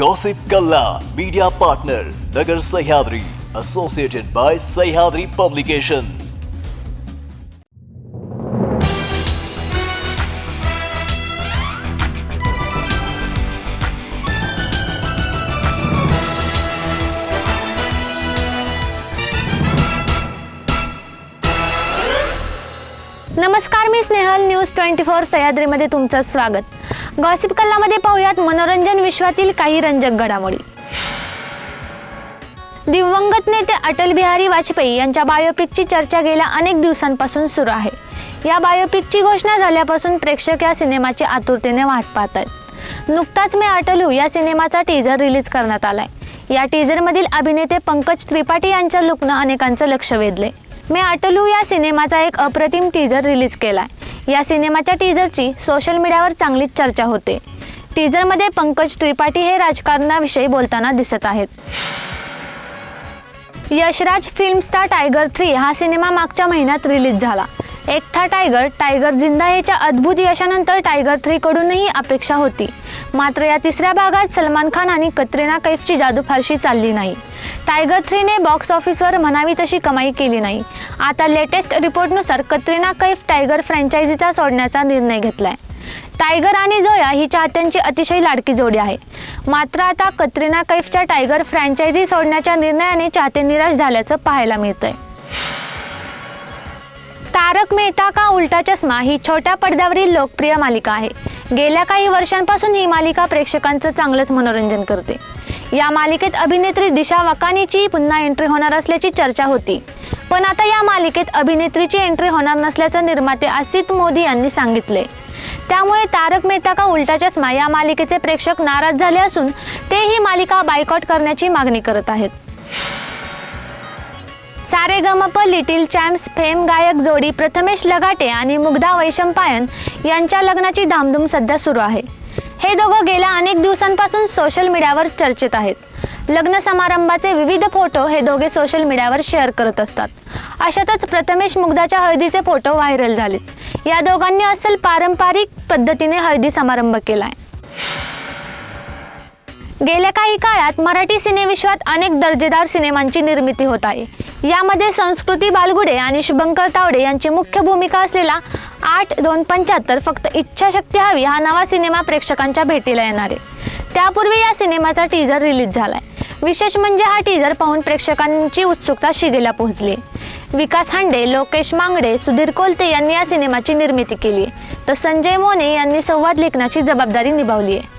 Gossip Kalla media partner Nagar Sahyadri associated by Sahyadri publication नमस्कार मी Snehal. News twenty four सह्याद्रीमध्ये तुमचं स्वागत. गॉसिप कल्लामध्ये पाहूयात मनोरंजन विश्वातील काही रंजक घडामोडी. दिवंगत नेते अटल बिहारी वाजपेयी यांच्या बायोपिकची चर्चा गेल्या अनेक दिवसांपासून सुरू आहे. या बायोपिकची घोषणा झाल्यापासून प्रेक्षक या सिनेमाची आतुरतेने वाट पाहत आहेत. नुकताच मी अटलू या सिनेमाचा टीझर रिलीज करण्यात आलाय. या टीझरमधील अभिनेते पंकज त्रिपाठी यांच्या लुकनं अनेकांचं लक्ष वेधले मी अटलू या सिनेमाचा एक अप्रतिम टीझर रिलीज केलाय. या सिनेमाच्या टीझरची सोशल मीडियावर चांगलीच चर्चा होते. टीजरमध्ये पंकज त्रिपाठी हे राजकारणाविषयी बोलताना दिसत आहेत. Yashraj film star Tiger three हा सिनेमा मागच्या महिन्यात रिलीज झाला. एक था टायगर टायगर जिंदा याच्या अद्भुत यशानंतर टायगर थ्री कडूनही अपेक्षा होती. मात्र या तिसऱ्या भागात सलमान खान आणि कतरिना कैफची जादू फारशी चालली नाही. टायगर थ्रीने बॉक्स ऑफिसवर म्हणावी तशी कमाई केली नाही. आता लेटेस्ट रिपोर्टनुसार कतरिना कैफ टायगर फ्रँचायझीचा सोडण्याचा निर्णय घेतलाय. टायगर आणि जोया ही चाहत्यांची अतिशय लाडकी जोडी आहे. मात्र आता कतरिना कैफच्या टायगर फ्रँचायझी सोडण्याच्या निर्णयाने चाहते निराश झाल्याचं पाहायला मिळतंय. तारक मेहता का उलटा चष्मा? ही छोट्या पडद्यावरील लोकप्रिय मालिका आहे. गेल्या काही वर्षांपासून ही मालिका प्रेक्षकांचं चांगलंच मनोरंजन करते. या मालिकेत अभिनेत्री दिशा वकानीची पुन्हा एंट्री होणार असल्याची चर्चा होती. पण आता या मालिकेत अभिनेत्रीची एंट्री होणार नसल्याचं निर्माते असित मोदी यांनी सांगितले. त्यामुळे तारक मेहता का उलटा चष्मा? या मालिकेचे प्रेक्षक नाराज झाले असून ते ही मालिका बायकॉट करण्याची मागणी करत आहेत. सारे गमप लिटिल चॅम्प्स फेम गायक जोडी प्रथमेश लगाटे आणि मुग्धा वैशंपायन यांच्या लग्नाची धामधूम सध्या सुरू आहे. हे दोघं गेल्या अनेक दिवसांपासून सोशल मीडियावर चर्चेत आहेत. लग्न समारंभाचे विविध फोटो हे दोघे सोशल मीडियावर शेअर करत असतात. अशातच प्रथमेश मुग्धाच्या हळदीचे फोटो व्हायरल झालेत. या दोघांनी असल पारंपरिक पद्धतीने हळदी समारंभ केला आहे गेल्या काही काळात मराठी सिनेविश्वात अनेक दर्जेदार सिनेमांची निर्मिती होत आहे. यामध्ये संस्कृती बालगुडे आणि शुभंकर तावडे यांची मुख्य भूमिका असलेला आठ दोन पंच्याहत्तर फक्त इच्छाशक्ती हवी हा नवा सिनेमा प्रेक्षकांच्या भेटीला येणार आहे. त्यापूर्वी या सिनेमाचा टीझर रिलीज झाला आहे विशेष म्हणजे हा टीझर पाहून प्रेक्षकांची उत्सुकता शिगेला पोहोचली विकास हांडे लोकेश मांगडे सुधीर कोलते यांनी या सिनेमाची निर्मिती केली आहे तर संजय मोने यांनी संवाद लेखनाची जबाबदारी निभावली आहे